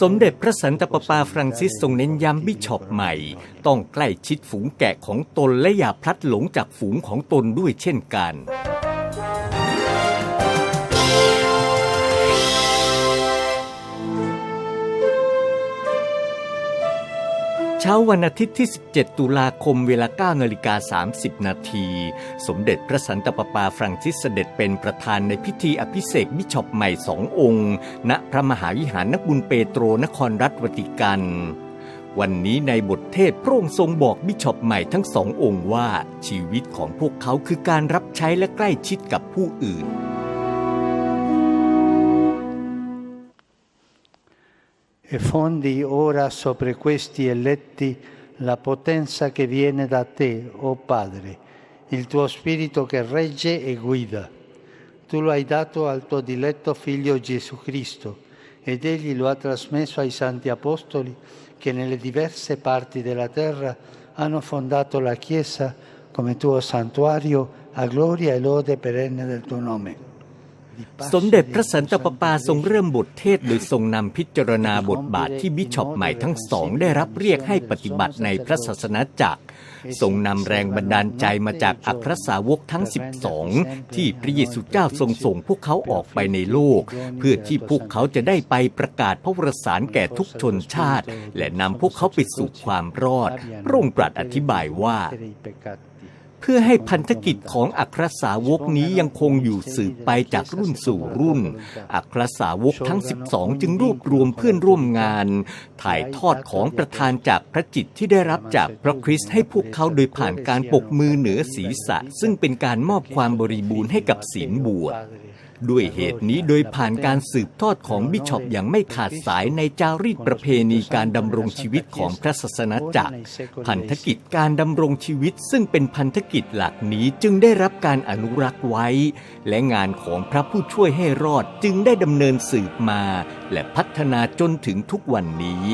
สมเด็จพระสันตะปาปาฟรังซิสทรงเน้นย้ำบิชอปใหม่ ต้องใกล้ชิดฝูงแกะของตนและอย่าพลัดหลงจากฝูงของตนด้วยเช่นกัน เช้าวันอาทิตย์ที่ 17 ตุลาคมเวลา9นาฬิกา30 นาที สมเด็จพระสันตะปาปาฟรังซิสเสด็จเป็นประธานในพิธีอภิเษกบิชอปใหม่สององค์ ณพระมหาวิหารนักบุญเปโตรนครรัฐวติกันวันนี้ในบทเทศพระองค์ทรงบอกบิชอปใหม่ทั้งสององค์ว่าชีวิตของพวกเขาคือการรับใช้และใกล้ชิดกับผู้อื่น e fondi ora sopra questi eletti la potenza che viene da te, o Padre, il tuo Spirito che regge e guida. Tu lo hai dato al tuo diletto Figlio Gesù Cristo ed Egli lo ha trasmesso ai Santi Apostoli che nelle diverse parti della terra hanno fondato la Chiesa come tuo santuario a gloria e lode perenne del tuo nome. สมเด็จพระสันตะปาปาทรงเริ่มบทเทศโดยทรงนำพิจารณาบทบาทที่บิชอปใหม่ทั้งสองได้รับเรียกให้ปฏิบัติในพระศาสนาจักรทรงนำแรงบันดาลใจมาจากอัครสาวกทั้ง 12 ที่พระเยซูเจ้าทรงส่งพวกเขาออกไปในโลก เพื่อที่พวกเขาจะได้ไปประกาศพระวรสารแก่ทุกชนชาติ และนำพวกเขาไปสู่ความรอดพระองค์ตรัสอธิบายว่า เพื่อให้พันธกิจของอัครสาวกนี้ยังคงอยู่สืบไปจากรุ่นสู่รุ่น อัครสาวกทั้ง 12 จึงรวบรวมเพื่อนร่วมงาน ถ่ายทอดของประธานจากพระจิตที่ได้รับจากพระคริสต์ให้พวกเขาโดยผ่านการปกมือเหนือศีรษะ ซึ่งเป็นการมอบความบริบูรณ์ให้กับศีลบวช ด้วยเหตุนี้โดยผ่านการสืบทอดของบิชอปอย่างไม่ขาดสายในจารีตประเพณีการดำรงชีวิตของพระศาสนาจักร พันธกิจการดำรงชีวิตซึ่งเป็นพันธกิจหลักนี้จึงได้รับการอนุรักษ์ไว้ และงานของพระผู้ช่วยให้รอดจึงได้ดำเนินสืบมา และพัฒนาจนถึงทุกวันนี้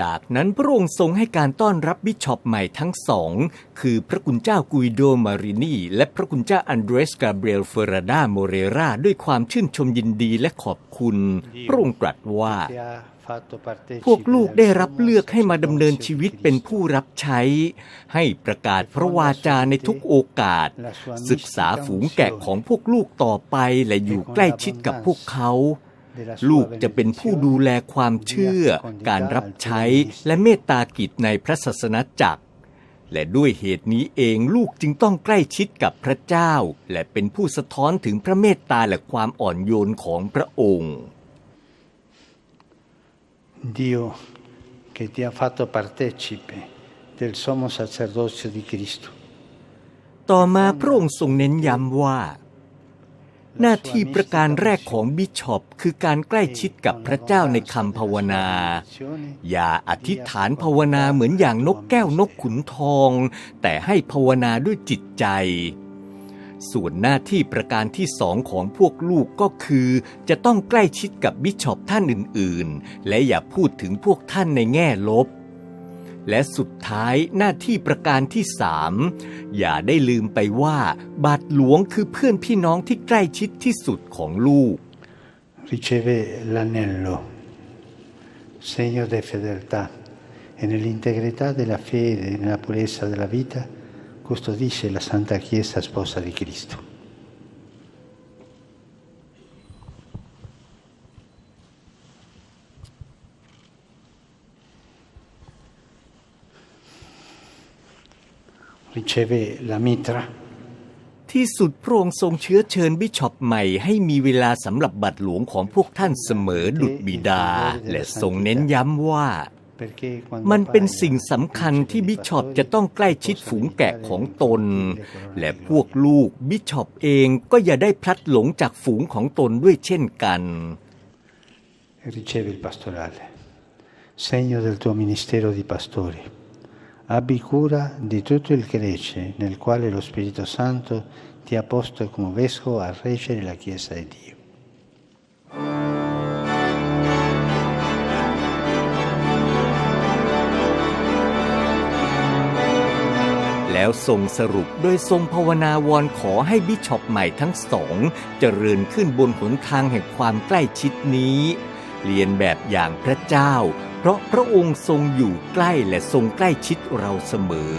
จากนั้นพระองค์ทรงให้การต้อนรับบิชอปใหม่ทั้งสอง คือพระคุณเจ้ากุยโดมารินีและพระคุณเจ้าอันเดรสกาเบรียลเฟราดาโมเรราด้วยความชื่นชมยินดีและขอบคุณ พระองค์ตรัสว่า พวกลูกได้รับเลือกให้มาดำเนินชีวิตเป็นผู้รับใช้ ให้ประกาศพระวาจาในทุกโอกาส ศึกษาฝูงแกะของพวกลูกต่อไปและอยู่ใกล้ชิดกับพวกเขา ลูกจะเป็นผู้ดูแลความเชื่อ การรับใช้และเมตตากิจในพระศาสนาจักร และด้วยเหตุนี้เองลูกจึงต้องใกล้ชิดกับพระเจ้า และเป็นผู้สะท้อนถึงพระเมตตาและความอ่อนโยนของพระองค์ Dio che ti ha fatto partecipe del sommo sacerdozio di Cristo. ต่อมาพระองค์ทรงเน้นย้ำว่า หน้าที่ประการแรกของบิชอปคือการใกล้ชิดกับพระเจ้าในคำภาวนา อย่าอธิษฐานภาวนาเหมือนอย่างนกแก้วนกขุนทอง แต่ให้ภาวนาด้วยจิตใจ ส่วนหน้าที่ประการที่สองของพวกลูกก็คือ จะต้องใกล้ชิดกับบิชอปท่านอื่นๆ และอย่าพูดถึงพวกท่านในแง่ลบ และสุดท้ายหน้าที่ประการที่สามอย่าได้ลืมไปว่า บาทหลวงคือเพื่อนพี่น้องที่ใกล้ชิดที่สุดของลูก Riceve l'anello, segno di fedeltà e nell'integrità della fede nella purezza della vita custodisce la Santa Chiesa sposa di Cristo. ริเชเวลามิตรา ที่สุดพระองค์ทรงเชื้อเชิญบิชอปใหม่ให้มีเวลาสำหรับบัตรหลวงของพวกท่านเสมอดุจบิดา และทรงเน้นย้ำว่า มันเป็นสิ่งสำคัญที่บิชอปจะต้องใกล้ชิดฝูงแกะของตน และพวกลูกบิชอปเองก็อย่าได้พลัดหลงจากฝูงของตนด้วยเช่นกัน Riceve il pastorale, segno del tuo ministero di pastore. Abbi cura di tutto il Grece nel quale lo Spirito Santo ti ha posto come vescovo a reggere la Chiesa di Dio. แล้วทรงสรุปโดยทรงภาวนาวอนขอให้บิชอปใหม่ทั้งสองเจริญขึ้นบนหนทางแห่งความใกล้ชิดนี้ เรียนแบบอย่างพระเจ้า เพราะพระองค์ทรงอยู่ใกล้และทรงใกล้ชิดเราเสมอ